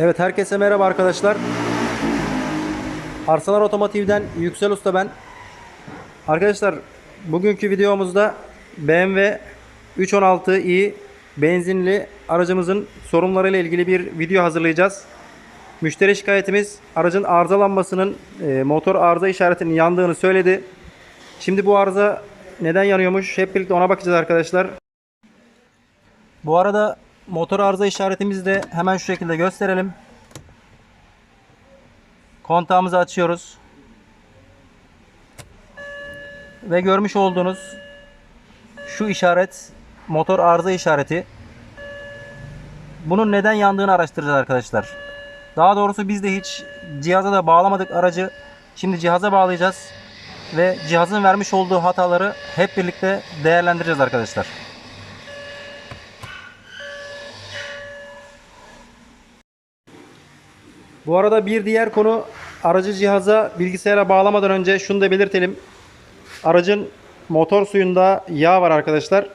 Evet herkese merhaba arkadaşlar. Arsalar Otomotiv'den Yüksel Usta ben. Arkadaşlar bugünkü videomuzda BMW 316i benzinli aracımızın sorunlarıyla ilgili bir video hazırlayacağız. Müşteri şikayetimiz aracın arızalanmasının e, motor arıza işaretinin yandığını söyledi. Şimdi bu arıza neden yanıyormuş hep birlikte ona bakacağız arkadaşlar. Bu arada motor arıza işaretimizi de hemen şu şekilde gösterelim. Kontağımızı açıyoruz. Ve görmüş olduğunuz şu işaret motor arıza işareti. Bunun neden yandığını araştıracağız arkadaşlar. Daha doğrusu biz de hiç cihaza da bağlamadık aracı. Şimdi cihaza bağlayacağız ve cihazın vermiş olduğu hataları hep birlikte değerlendireceğiz arkadaşlar. Bu arada bir diğer konu aracı cihaza bilgisayara bağlamadan önce şunu da belirtelim. Aracın motor suyunda yağ var arkadaşlar.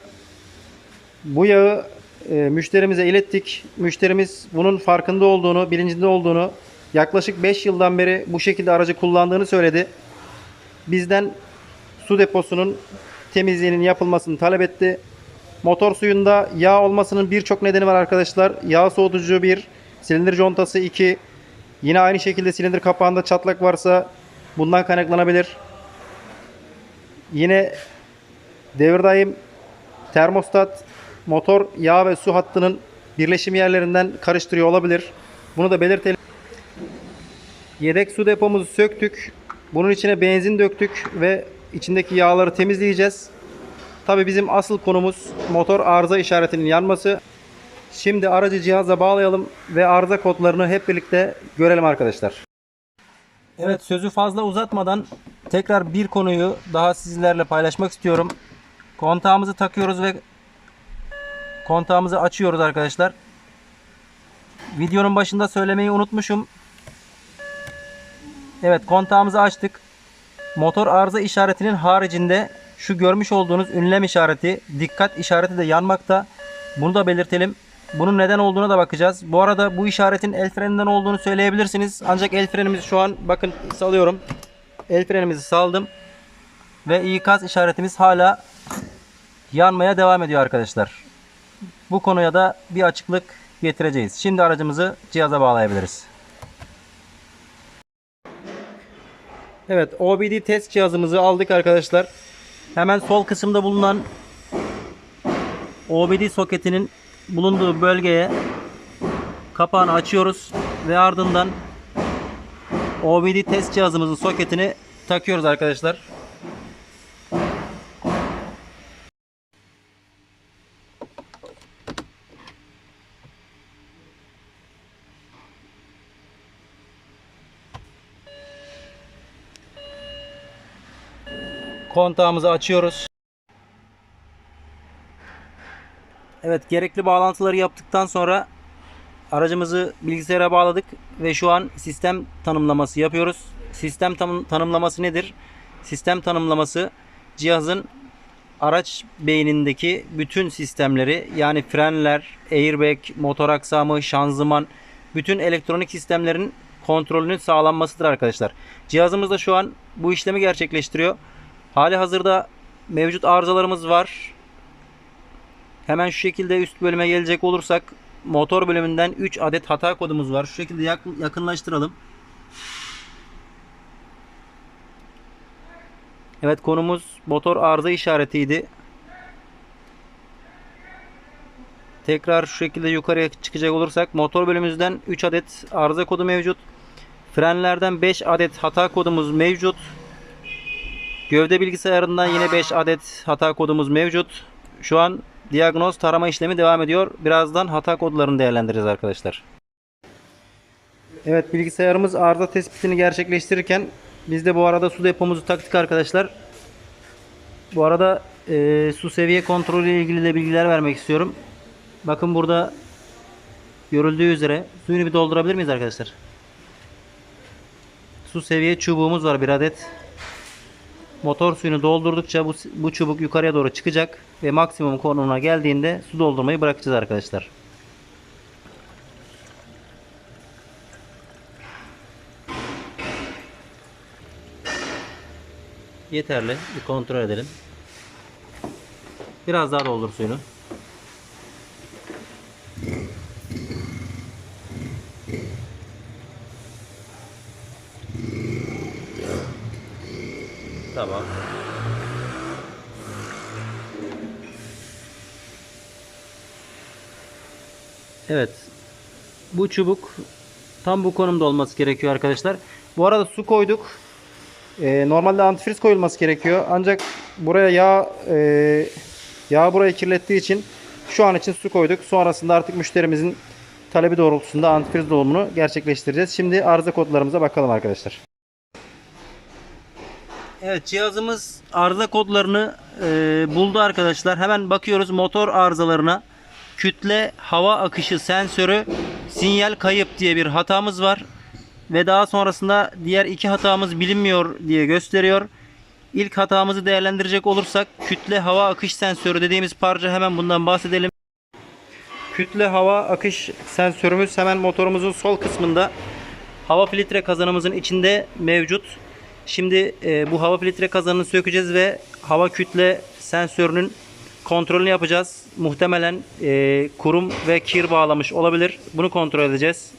Bu yağı e, müşterimize ilettik. Müşterimiz bunun farkında olduğunu, bilincinde olduğunu, yaklaşık 5 yıldan beri bu şekilde aracı kullandığını söyledi. Bizden su deposunun temizliğinin yapılmasını talep etti. Motor suyunda yağ olmasının birçok nedeni var arkadaşlar. Yağ soğutucu 1, silindir contası 2, Yine aynı şekilde silindir kapağında çatlak varsa bundan kaynaklanabilir. Yine devir daim termostat motor yağ ve su hattının birleşim yerlerinden karıştırıyor olabilir. Bunu da belirtelim. Yedek su depomuzu söktük. Bunun içine benzin döktük ve içindeki yağları temizleyeceğiz. Tabi bizim asıl konumuz motor arıza işaretinin yanması. Şimdi aracı cihaza bağlayalım ve arıza kodlarını hep birlikte görelim arkadaşlar. Evet sözü fazla uzatmadan tekrar bir konuyu daha sizlerle paylaşmak istiyorum. Kontağımızı takıyoruz ve kontağımızı açıyoruz arkadaşlar. Videonun başında söylemeyi unutmuşum. Evet kontağımızı açtık. Motor arıza işaretinin haricinde şu görmüş olduğunuz ünlem işareti, dikkat işareti de yanmakta. Bunu da belirtelim. Bunun neden olduğuna da bakacağız. Bu arada bu işaretin el freninden olduğunu söyleyebilirsiniz. Ancak el frenimizi şu an bakın salıyorum. El frenimizi saldım. Ve ikaz işaretimiz hala yanmaya devam ediyor arkadaşlar. Bu konuya da bir açıklık getireceğiz. Şimdi aracımızı cihaza bağlayabiliriz. Evet OBD test cihazımızı aldık arkadaşlar. Hemen sol kısımda bulunan OBD soketinin bulunduğu bölgeye kapağını açıyoruz ve ardından OBD test cihazımızın soketini takıyoruz arkadaşlar. Kontağımızı açıyoruz. Evet gerekli bağlantıları yaptıktan sonra aracımızı bilgisayara bağladık ve şu an sistem tanımlaması yapıyoruz. Sistem tanım- tanımlaması nedir? Sistem tanımlaması cihazın araç beynindeki bütün sistemleri yani frenler, airbag, motor aksamı, şanzıman bütün elektronik sistemlerin kontrolünün sağlanmasıdır arkadaşlar. Cihazımız da şu an bu işlemi gerçekleştiriyor. Hali hazırda mevcut arızalarımız var. Hemen şu şekilde üst bölüme gelecek olursak motor bölümünden 3 adet hata kodumuz var. Şu şekilde yak- yakınlaştıralım. Evet konumuz motor arıza işaretiydi. Tekrar şu şekilde yukarıya çıkacak olursak motor bölümümüzden 3 adet arıza kodu mevcut. Frenlerden 5 adet hata kodumuz mevcut. Gövde bilgisayarından yine 5 adet hata kodumuz mevcut. Şu an Diagnoz tarama işlemi devam ediyor. Birazdan hata kodlarını değerlendireceğiz arkadaşlar. Evet bilgisayarımız arıza tespitini gerçekleştirirken biz de bu arada su depomuzu taktık arkadaşlar. Bu arada e, su seviye kontrolü ile ilgili de bilgiler vermek istiyorum. Bakın burada görüldüğü üzere suyunu bir doldurabilir miyiz arkadaşlar? Su seviye çubuğumuz var bir adet. Motor suyunu doldurdukça bu, bu çubuk yukarıya doğru çıkacak ve maksimum konumuna geldiğinde su doldurmayı bırakacağız arkadaşlar. Yeterli. Bir kontrol edelim. Biraz daha doldur suyunu. Tamam. Evet. Bu çubuk tam bu konumda olması gerekiyor arkadaşlar. Bu arada su koyduk. Ee, normalde antifriz koyulması gerekiyor. Ancak buraya yağ e, yağ burayı kirlettiği için şu an için su koyduk. Sonrasında artık müşterimizin talebi doğrultusunda antifriz dolumunu gerçekleştireceğiz. Şimdi arıza kodlarımıza bakalım arkadaşlar. Evet cihazımız arıza kodlarını e, buldu arkadaşlar. Hemen bakıyoruz motor arızalarına. Kütle hava akışı sensörü sinyal kayıp diye bir hatamız var. Ve daha sonrasında diğer iki hatamız bilinmiyor diye gösteriyor. İlk hatamızı değerlendirecek olursak kütle hava akış sensörü dediğimiz parça hemen bundan bahsedelim. Kütle hava akış sensörümüz hemen motorumuzun sol kısmında hava filtre kazanımızın içinde mevcut. Şimdi e, bu hava filtre kazanını sökeceğiz ve hava kütle sensörünün kontrolünü yapacağız. Muhtemelen e, kurum ve kir bağlamış olabilir. Bunu kontrol edeceğiz.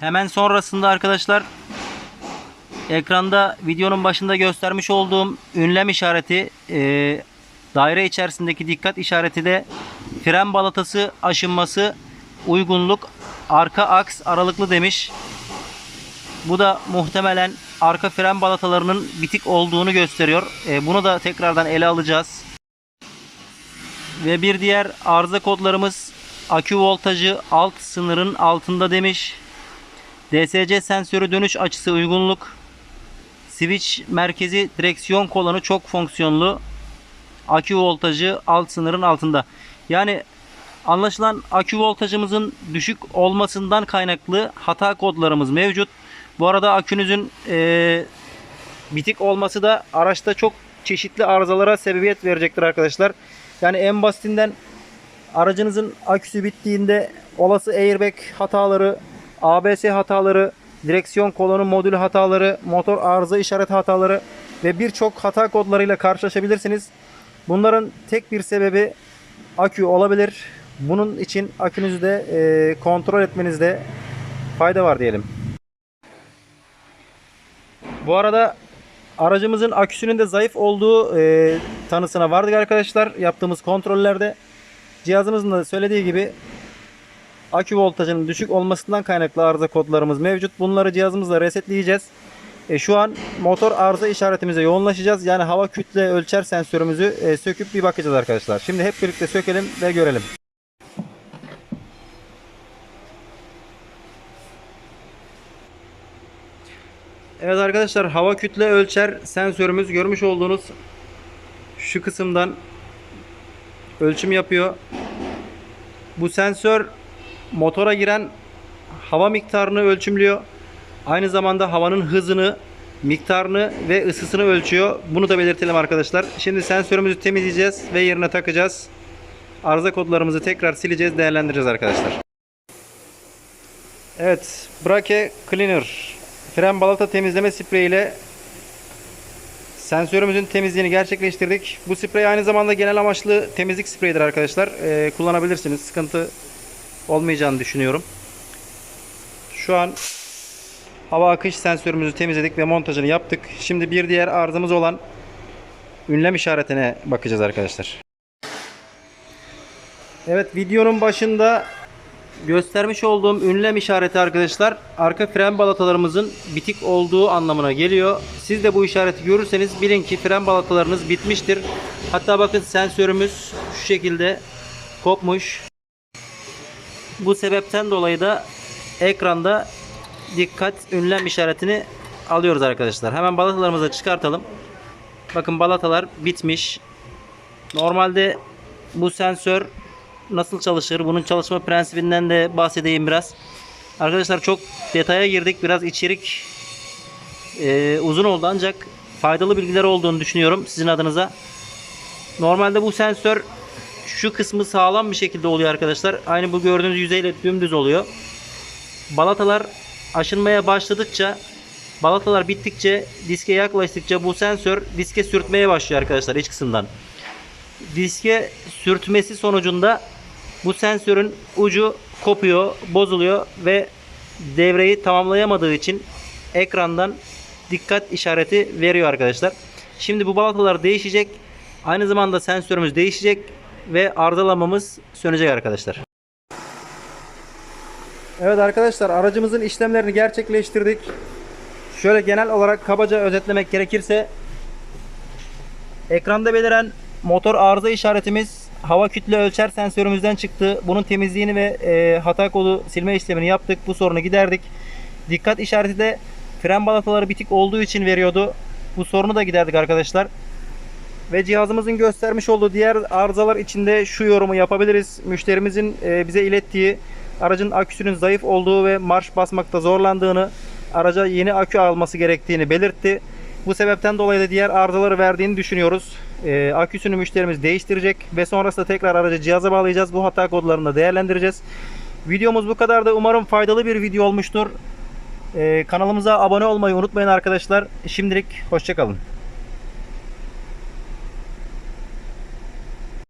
Hemen sonrasında arkadaşlar ekranda videonun başında göstermiş olduğum ünlem işareti e, daire içerisindeki dikkat işareti de fren balatası aşınması uygunluk arka aks aralıklı demiş. Bu da muhtemelen arka fren balatalarının bitik olduğunu gösteriyor. E, bunu da tekrardan ele alacağız. Ve bir diğer arıza kodlarımız akü voltajı alt sınırın altında demiş. DSC sensörü dönüş açısı uygunluk. Switch merkezi direksiyon kolonu çok fonksiyonlu. Akü voltajı alt sınırın altında. Yani anlaşılan akü voltajımızın düşük olmasından kaynaklı hata kodlarımız mevcut. Bu arada akünüzün e, bitik olması da araçta çok çeşitli arızalara sebebiyet verecektir arkadaşlar. Yani en basitinden aracınızın aküsü bittiğinde olası airbag hataları, ABS hataları, direksiyon kolonu modülü hataları, motor arıza işaret hataları ve birçok hata kodlarıyla karşılaşabilirsiniz. Bunların tek bir sebebi akü olabilir. Bunun için akünüzü de e, kontrol etmenizde fayda var diyelim. Bu arada aracımızın aküsünün de zayıf olduğu e, tanısına vardık arkadaşlar. Yaptığımız kontrollerde cihazımızın da söylediği gibi akü voltajının düşük olmasından kaynaklı arıza kodlarımız mevcut. Bunları cihazımızla resetleyeceğiz. E, şu an motor arıza işaretimize yoğunlaşacağız. Yani hava kütle ölçer sensörümüzü e, söküp bir bakacağız arkadaşlar. Şimdi hep birlikte sökelim ve görelim. Evet arkadaşlar hava kütle ölçer sensörümüz görmüş olduğunuz şu kısımdan ölçüm yapıyor. Bu sensör motora giren hava miktarını ölçümlüyor. Aynı zamanda havanın hızını, miktarını ve ısısını ölçüyor. Bunu da belirtelim arkadaşlar. Şimdi sensörümüzü temizleyeceğiz ve yerine takacağız. Arıza kodlarımızı tekrar sileceğiz, değerlendireceğiz arkadaşlar. Evet, Brake Cleaner fren balata temizleme spreyi ile sensörümüzün temizliğini gerçekleştirdik. Bu sprey aynı zamanda genel amaçlı temizlik spreyidir arkadaşlar. Ee, kullanabilirsiniz. Sıkıntı olmayacağını düşünüyorum. Şu an hava akış sensörümüzü temizledik ve montajını yaptık. Şimdi bir diğer arızamız olan ünlem işaretine bakacağız arkadaşlar. Evet videonun başında göstermiş olduğum ünlem işareti arkadaşlar arka fren balatalarımızın bitik olduğu anlamına geliyor. Siz de bu işareti görürseniz bilin ki fren balatalarınız bitmiştir. Hatta bakın sensörümüz şu şekilde kopmuş. Bu sebepten dolayı da ekranda dikkat ünlem işaretini alıyoruz arkadaşlar. Hemen balatalarımızı çıkartalım. Bakın balatalar bitmiş. Normalde bu sensör nasıl çalışır? Bunun çalışma prensibinden de bahsedeyim biraz. Arkadaşlar çok detaya girdik. Biraz içerik e, uzun oldu ancak faydalı bilgiler olduğunu düşünüyorum sizin adınıza. Normalde bu sensör şu kısmı sağlam bir şekilde oluyor arkadaşlar. Aynı bu gördüğünüz yüzeyle dümdüz oluyor. Balatalar aşınmaya başladıkça balatalar bittikçe diske yaklaştıkça bu sensör diske sürtmeye başlıyor arkadaşlar iç kısımdan. Diske sürtmesi sonucunda bu sensörün ucu kopuyor, bozuluyor ve devreyi tamamlayamadığı için ekrandan dikkat işareti veriyor arkadaşlar. Şimdi bu balatalar değişecek. Aynı zamanda sensörümüz değişecek ve arızalamamız sönecek arkadaşlar. Evet arkadaşlar aracımızın işlemlerini gerçekleştirdik. Şöyle genel olarak kabaca özetlemek gerekirse ekranda beliren motor arıza işaretimiz hava kütle ölçer sensörümüzden çıktı. Bunun temizliğini ve e, hata kodu silme işlemini yaptık. Bu sorunu giderdik. Dikkat işareti de fren balataları bitik olduğu için veriyordu. Bu sorunu da giderdik arkadaşlar. Ve cihazımızın göstermiş olduğu diğer arızalar içinde şu yorumu yapabiliriz. Müşterimizin e, bize ilettiği aracın aküsünün zayıf olduğu ve marş basmakta zorlandığını, araca yeni akü alması gerektiğini belirtti. Bu sebepten dolayı da diğer arızaları verdiğini düşünüyoruz. E, aküsünü müşterimiz değiştirecek ve sonrasında tekrar aracı cihaza bağlayacağız. Bu hata kodlarını da değerlendireceğiz. Videomuz bu kadar da umarım faydalı bir video olmuştur. E, kanalımıza abone olmayı unutmayın arkadaşlar. Şimdilik hoşçakalın.